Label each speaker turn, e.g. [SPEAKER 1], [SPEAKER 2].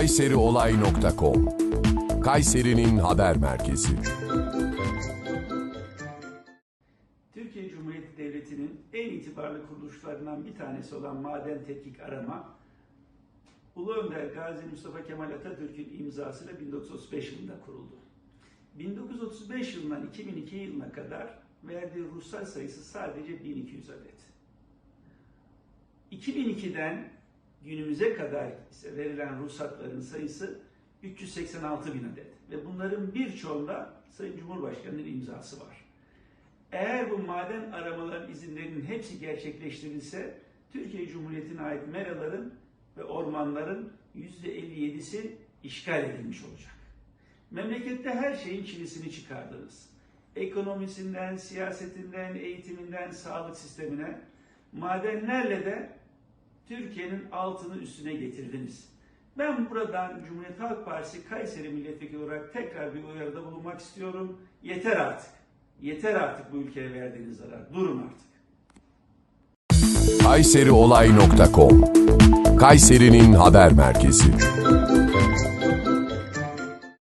[SPEAKER 1] kayseriolay.com Kayseri'nin haber merkezi.
[SPEAKER 2] Türkiye Cumhuriyeti Devleti'nin en itibarlı kuruluşlarından bir tanesi olan Maden Tetkik Arama, Ulu Önder Gazi Mustafa Kemal Atatürk'ün imzasıyla 1935 yılında kuruldu. 1935 yılından 2002 yılına kadar verdiği ruhsat sayısı sadece 1200 adet. 2002'den günümüze kadar ise verilen ruhsatların sayısı 386 bin adet ve bunların birçoğunda Sayın Cumhurbaşkanı'nın imzası var. Eğer bu maden aramaların izinlerinin hepsi gerçekleştirilse Türkiye Cumhuriyeti'ne ait meraların ve ormanların %57'si işgal edilmiş olacak. Memlekette her şeyin çilisini çıkardınız. Ekonomisinden, siyasetinden, eğitiminden, sağlık sistemine, madenlerle de Türkiye'nin altını üstüne getirdiniz. Ben buradan Cumhuriyet Halk Partisi Kayseri Milletvekili olarak tekrar bir uyarıda bulunmak istiyorum. Yeter artık. Yeter artık bu ülkeye verdiğiniz zarar. Durun artık.
[SPEAKER 1] kayseriolay.com Kayseri'nin haber merkezi.